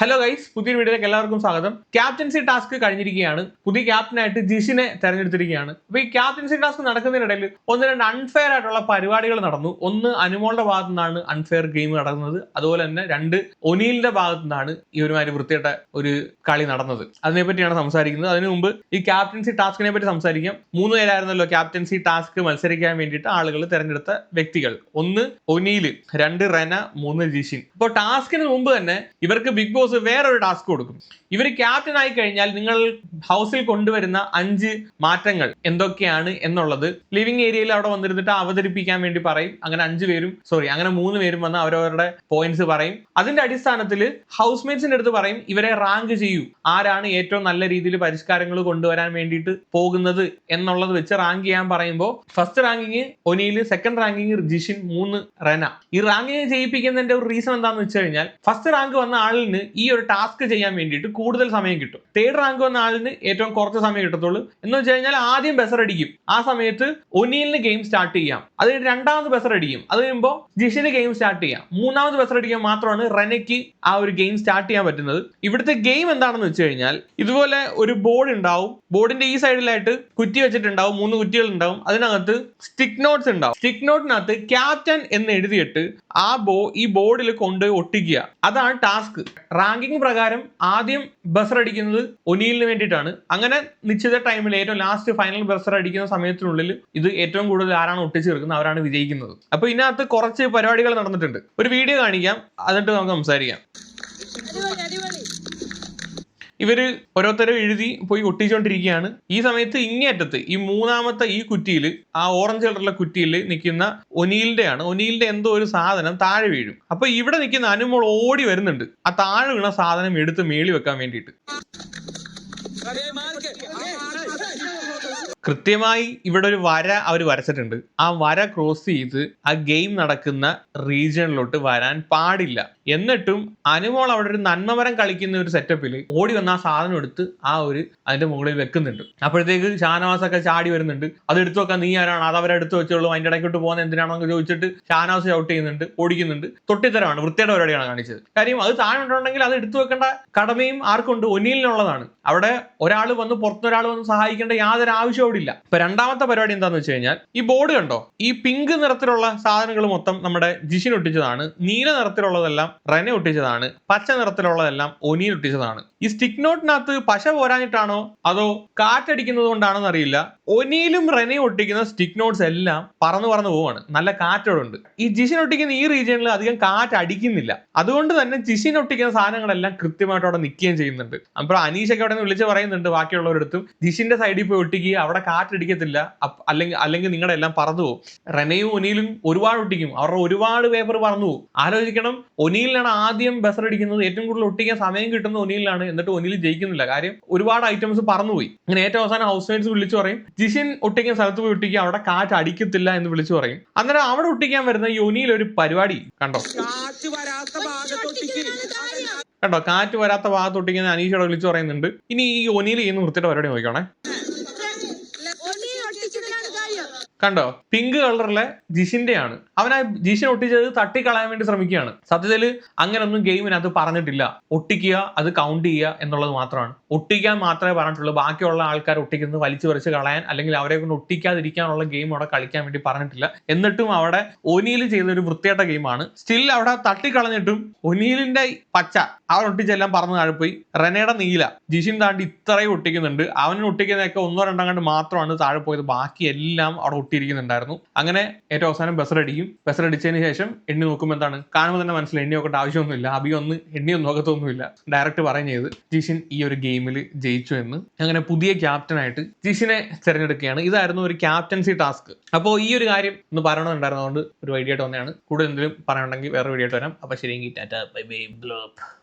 Hello guys പുതിയ വീഡിയോയിലേക്ക് എല്ലാവർക്കും സ്വാഗതം. ക്യാപ്റ്റൻസി ടാസ്ക് കഴിഞ്ഞിരിക്കുകയാണ്. പുതിയ ക്യാപ്റ്റനായിട്ട് ജിഷിനെ തെരഞ്ഞെടുത്തിരിക്കുകയാണ്. അപ്പൊ ഈ ക്യാപ്റ്റൻസി ടാസ്ക് നടക്കുന്നതിനിടയിൽ ഒന്ന് രണ്ട് അൺഫെയർ ആയിട്ടുള്ള പരിപാടികൾ നടന്നു. ഒന്ന് അനുമോളുടെ ഭാഗത്തു നിന്നാണ് അൺഫെയർ ഗെയിം നടന്നത്. അതുപോലെ തന്നെ രണ്ട് ഒനീലിന്റെ ഭാഗത്തു നിന്നാണ് ഈ ഒരുമാതിരി വൃത്തിയായിട്ട ഒരു കളി നടന്നത്. അതിനെപ്പറ്റിയാണ് സംസാരിക്കുന്നത്. അതിനു മുമ്പ് ഈ ക്യാപ്റ്റൻസി ടാസ്കിനെ പറ്റി സംസാരിക്കാം. മൂന്ന് പേരായിരുന്നല്ലോ ക്യാപ്റ്റൻസി ടാസ്ക് മത്സരിക്കാൻ വേണ്ടിയിട്ട് ആളുകൾ തെരഞ്ഞെടുത്ത വ്യക്തികൾ. ഒന്ന് ഒനീൽ രണ്ട് റെന മൂന്ന് ജിഷിൻ. അപ്പോൾ ടാസ്കിന് മുമ്പ് തന്നെ ഇവർക്ക് ബിഗ് ബോസ് വേറൊരു ടാസ്ക് കൊടുക്കും. ഇവർ ക്യാപ്റ്റൻ ആയി കഴിഞ്ഞാൽ നിങ്ങൾ ഹൗസിൽ കൊണ്ടുവരുന്ന അഞ്ച് മാറ്റങ്ങൾ എന്തൊക്കെയാണ് എന്നുള്ളത് ലിവിംഗ് ഏരിയയിൽ അവിടെ വന്നിരുന്നിട്ട് അവതരിപ്പിക്കാൻ വേണ്ടി പറയും. അങ്ങനെ അഞ്ച് പേരും സോറി അങ്ങനെ മൂന്ന് പേരും വന്ന് അവരവരുടെ പോയിന്റ്സ് പറയും. അതിന്റെ അടിസ്ഥാനത്തിൽ ഹൗസ് മേറ്റ്സിന്റെ അടുത്ത് പറയും ഇവരെ റാങ്ക് ചെയ്യൂ. ആരാണ് ഏറ്റവും നല്ല രീതിയിൽ പരിഷ്കാരങ്ങൾ കൊണ്ടുവരാൻ വേണ്ടിയിട്ട് പോകുന്നത്? എന്നുള്ളത് വെച്ച് റാങ്ക് ചെയ്യാൻ പറയുമ്പോൾ ഫസ്റ്റ് റാങ്കിങ് ഒനിയിൽ സെക്കൻഡ് റാങ്കിങ് ജിഷിൻ മൂന്ന് റെന. ഈ റാങ്കിങ് ചെയ്യിപ്പിക്കുന്നതിന്റെ ഒരു റീസൺ എന്താണെന്ന് വെച്ച് കഴിഞ്ഞാൽ ഫസ്റ്റ് റാങ്ക് വന്ന ആളിന് ഈ ഒരു ടാസ്ക് ചെയ്യാൻ വേണ്ടിയിട്ട് കൂടുതൽ സമയം കിട്ടും. തേർഡ് റാങ്ക് വന്ന ആളിന് ഏറ്റവും കുറച്ച് സമയം കിട്ടത്തുള്ളൂ. എന്ന് വെച്ച് കഴിഞ്ഞാൽ ആദ്യം ബസർ അടിക്കും. ആ സമയത്ത് ഒനിയലിന് ഗെയിം സ്റ്റാർട്ട് ചെയ്യാം. അത് രണ്ടാമത് ബസർ അടിക്കും. അത് കഴിയുമ്പോൾ ജിഷിന് ഗെയിം സ്റ്റാർട്ട് ചെയ്യാം. മൂന്നാമത് ബസർ അടിക്കാൻ മാത്രമാണ് റെനയ്ക്ക് ആ ഒരു ഗെയിം സ്റ്റാർട്ട് ചെയ്യാൻ പറ്റുന്നത്. ഇവിടുത്തെ ഗെയിം എന്താണെന്ന് വെച്ച് കഴിഞ്ഞാൽ ഇതുപോലെ ഒരു ബോർഡ് ഉണ്ടാവും. ബോർഡിന്റെ ഈ സൈഡിലായിട്ട് കുറ്റി വെച്ചിട്ടുണ്ടാവും. മൂന്ന് കുറ്റികൾ ഉണ്ടാവും അതിനകത്ത് സ്റ്റിക് നോട്ട്സ് ഉണ്ടാവും. സ്റ്റിക് നോട്ടിനകത്ത് ക്യാപ്റ്റൻ എന്ന് എഴുതിയിട്ട് ആ ബോ ഈ ബോർഡിൽ കൊണ്ട് ഒട്ടിക്കുക. അതാണ് ടാസ്ക് റാങ്കിങ് പ്രകാരം ആദ്യം ബസർ അടിക്കുന്നത് ഒനീലിന് വേണ്ടിയിട്ടാണ്. അങ്ങനെ നിശ്ചിത ടൈമിൽ ഏറ്റവും ലാസ്റ്റ് ഫൈനൽ ബസർ അടിക്കുന്ന സമയത്തിനുള്ളിൽ ഇത് ഏറ്റവും കൂടുതൽ ആരാണ് ഒട്ടിച്ചു തീർക്കുന്നത്? അവരാണ് വിജയിക്കുന്നത്. അപ്പൊ ഇതിനകത്ത് കുറച്ച് പരിപാടികൾ നടന്നിട്ടുണ്ട്. ഒരു വീഡിയോ കാണിക്കാം. എന്നിട്ട് നമുക്ക് സംസാരിക്കാം. ഇവർ ഓരോരുത്തരും എഴുതി പോയി ഒട്ടിച്ചുകൊണ്ടിരിക്കുകയാണ് ഈ സമയത്ത് ഇങ്ങേറ്റത്ത് ഈ മൂന്നാമത്തെ ഈ കുറ്റിയിൽ ആ ഓറഞ്ച് കളറുള്ള കുറ്റിയിൽ നിൽക്കുന്ന ഒനീലിന്റെ ആണ് ഒനീലിന്റെ എന്തോ ഒരു സാധനം താഴെ വീഴും. അപ്പൊ ഇവിടെ നിൽക്കുന്ന അനുമോൾ ഓടി വരുന്നുണ്ട്. ആ താഴെ വീണ സാധനം എടുത്ത് മേളി വെക്കാൻ വേണ്ടിയിട്ട്. കൃത്യമായി ഇവിടെ ഒരു വര അവർ വരച്ചിട്ടുണ്ട്. ആ വര ക്രോസ് ചെയ്ത് ആ ഗെയിം നടക്കുന്ന റീജിയണിലോട്ട് വരാൻ പാടില്ല. എന്നിട്ടും അനുമോൾ അവിടെ ഒരു നന്മമരം കളിക്കുന്ന ഒരു സെറ്റപ്പിൽ ഓടി വന്ന ആ സാധനം എടുത്ത് ആ ഒരു അതിന്റെ മുകളിൽ വെക്കുന്നുണ്ട്. അപ്പോഴത്തേക്ക് ഷാനവാസ് ഒക്കെ ചാടി വരുന്നുണ്ട്. അത് എടുത്തു വെക്കാൻ നീ ആരാണ്? അത് അവരെ എടുത്തു വെച്ചോളൂ. അതിന്റെ ഇടയ്ക്കോട്ട് പോകുന്ന എന്തിനാണെന്ന് ചോദിച്ചിട്ട് ഷാനവാസ് ഔട്ട് ചെയ്യുന്നുണ്ട് ഓടിക്കുന്നുണ്ട്. തൊട്ടിത്തരമാണ് വൃത്തിയുടെ പരിപാടിയാണ് കാണിച്ചത്. കാര്യം അത് താഴെ ഉണ്ടെങ്കിൽ അത് എടുത്തു വെക്കേണ്ട കടമയും ആർക്കുണ്ട്? ഒന്നിലുള്ളതാണ് അവിടെ ഒരാൾ വന്ന് പുറത്തൊരാൾ വന്ന് സഹായിക്കേണ്ട യാതൊരു ആവശ്യം അവിടെ ഇല്ല. ഇപ്പൊ രണ്ടാമത്തെ പരിപാടി എന്താന്ന് വെച്ച് കഴിഞ്ഞാൽ ഈ ബോർഡ് കണ്ടോ? ഈ പിങ്ക് നിറത്തിലുള്ള സാധനങ്ങൾ മൊത്തം നമ്മുടെ ജിഷിൻ ഒട്ടിച്ചതാണ്. നീല നിറത്തിലുള്ളതെല്ലാം റെന ഒട്ടിച്ചതാണ്. പച്ച നിറത്തിലുള്ളതെല്ലാം ഒനിയിൽ ഒട്ടിച്ചതാണ്. ഈ സ്റ്റിക്ക് നോട്ടിനകത്ത് പശ പോരാഞ്ഞിട്ടാണോ? അതോ കാറ്റടിക്കുന്നത് കൊണ്ടാണെന്ന് അറിയില്ല ഒനിയിലും റെനയും ഒട്ടിക്കുന്ന സ്റ്റിക്ക് നോട്ട്സ് എല്ലാം പറന്നു പറന്നു പോവാണ് നല്ല കാറ്റോടുണ്ട്. ഈ ജിഷിൻ ഒട്ടിക്കുന്ന ഈ റീജിയനിൽ അധികം കാറ്റ് അടിക്കുന്നില്ല അതുകൊണ്ട് തന്നെ ജിഷിൻ ഒട്ടിക്കുന്ന സാധനങ്ങളെല്ലാം കൃത്യമായിട്ട് അവിടെ നിൽക്കുകയും ചെയ്യുന്നുണ്ട്. അപ്പോൾ അനീഷൊക്കെ അവിടെ നിന്ന് വിളിച്ച് പറയുന്നുണ്ട് ബാക്കിയുള്ളവരടുത്തും ജിഷിന്റെ സൈഡിൽ പോയി ഒട്ടിക്കുക അവിടെ കാറ്റടിക്കത്തില്ല. അല്ലെങ്കിൽ അല്ലെങ്കിൽ നിങ്ങളുടെ എല്ലാം പറന്നു പോകും. റെനയും ഒനിയിലും ഒരുപാട് ഒട്ടിക്കും. അവരുടെ ഒരുപാട് പേപ്പർ പറന്നു പോകും. ആലോചിക്കണം. ഒനിയിലാണ് ആദ്യം ബസർ അടിക്കുന്നത് ഏറ്റവും കൂടുതൽ ഒട്ടിക്കാൻ സമയം കിട്ടുന്ന ഒനീലിനാണ് എന്നിട്ട് ഒന്നിലും ജയിക്കുന്നില്ല. കാര്യം ഒരുപാട് ഐറ്റംസ് പറന്നുപോയി. അങ്ങനെ ഏറ്റവും അവസാനം ഹൗസ് മേറ്റ്സ് വിളിച്ചു പറയും ജിഷിൻ ഒട്ടിക്കുന്ന സ്ഥലത്ത് പോയി ഒട്ടിക്കുക അവിടെ കാറ്റ് അടിക്കത്തില്ല എന്ന് വിളിച്ചു പറയും. അന്നേരം അവിടെ ഒട്ടിക്കാൻ വരുന്ന യോനിയിൽ ഒരു പരിപാടി കണ്ടോ? കാറ്റ് വരാത്ത ഭാഗത്തൊട്ടിക്ക് കണ്ടോ? കാറ്റ് വരാത്ത ഭാഗത്ത് ഒട്ടിക്കുന്ന അനീഷോടെ വിളിച്ചു പറയുന്നുണ്ട്. ഇനി ഈ യോനിയിൽ ചെയ്യുന്ന വൃത്തിയുടെ പരിപാടി നോക്കണേ കണ്ടോ? പിങ്ക് കളറിലെ ജിഷിന്റെ ആണ് അവൻ ആ ജിഷിനെ ഒട്ടിച്ചത് തട്ടിക്കളയാൻ വേണ്ടി ശ്രമിക്കുകയാണ്. സത്യത്തിൽ അങ്ങനൊന്നും ഗെയിമിനകത്ത് പറഞ്ഞിട്ടില്ല. ഒട്ടിക്കുക അത് കൗണ്ട് ചെയ്യുക എന്നുള്ളത് മാത്രമാണ്. ഒട്ടിക്കാൻ മാത്രമേ പറഞ്ഞിട്ടുള്ളൂ. ബാക്കിയുള്ള ആൾക്കാർ ഒട്ടിക്കുന്നത് വലിച്ചു പറിച്ച് കളയാൻ അല്ലെങ്കിൽ അവരെ കൊണ്ട് ഒട്ടിക്കാതിരിക്കാനുള്ള ഗെയിം അവിടെ കളിക്കാൻ വേണ്ടി പറഞ്ഞിട്ടില്ല. എന്നിട്ടും അവിടെ ഒനിയിൽ ചെയ്ത ഒരു വൃത്തിയായിട്ട ഗെയിമാണ് സ്റ്റിൽ അവിടെ തട്ടിക്കളഞ്ഞിട്ടും ഒനിയിലിന്റെ പച്ച അവൻ ഒട്ടിച്ചെല്ലാം പറന്ന് താഴെ പോയി. റെനയുടെ നീല. ജിഷിൻ താണ്ടി ഇത്രയും ഒട്ടിക്കുന്നുണ്ട്. അവനെ ഒട്ടിക്കുന്നതൊക്കെ ഒന്നോ രണ്ടോ കണ്ട് മാത്രമാണ് താഴെ പോയത്. ബാക്കി എല്ലാം അവിടെ ഒട്ടിയിരിക്കുന്നുണ്ടായിരുന്നു അങ്ങനെ ഏറ്റവും അവസാനം ബസർ അടിച്ചതിന് ശേഷം എണ്ണി നോക്കുമ്പോൾ എന്താണ്? കാണുമ്പോൾ തന്നെ മനസ്സിലായി എണ്ണി നോക്കേണ്ട ആവശ്യമൊന്നുമില്ല. അബി ഒന്ന് എണ്ണിയൊന്നും നോക്കത്തൊന്നുമില്ല. ഡയറക്റ്റ് പറയും ചെയ്ത് ജിഷിൻ ഈ ഒരു ഗെയിമിൽ ജയിച്ചു എന്ന്. അങ്ങനെ പുതിയ ക്യാപ്റ്റനായിട്ട് ജിഷിനെ തിരഞ്ഞെടുക്കുകയാണ്. ഇതായിരുന്നു ഒരു ക്യാപ്റ്റൻസി ടാസ്ക് അപ്പോൾ ഈ ഒരു കാര്യം ഒന്ന് പറയണമെന്നുണ്ടായിരുന്നതുകൊണ്ട് ഒരു ഐഡിയ ആയിട്ട് വന്നതാണ്. കൂടുതൽ എന്തെങ്കിലും പറയാനുണ്ടെങ്കിൽ വേറെ വീഡിയോ ആയിട്ട് വരാം. അപ്പോൾ ശരിയെങ്കിൽ ടാറ്റ ബൈ ബൈ ബ്ലോപ്പ്.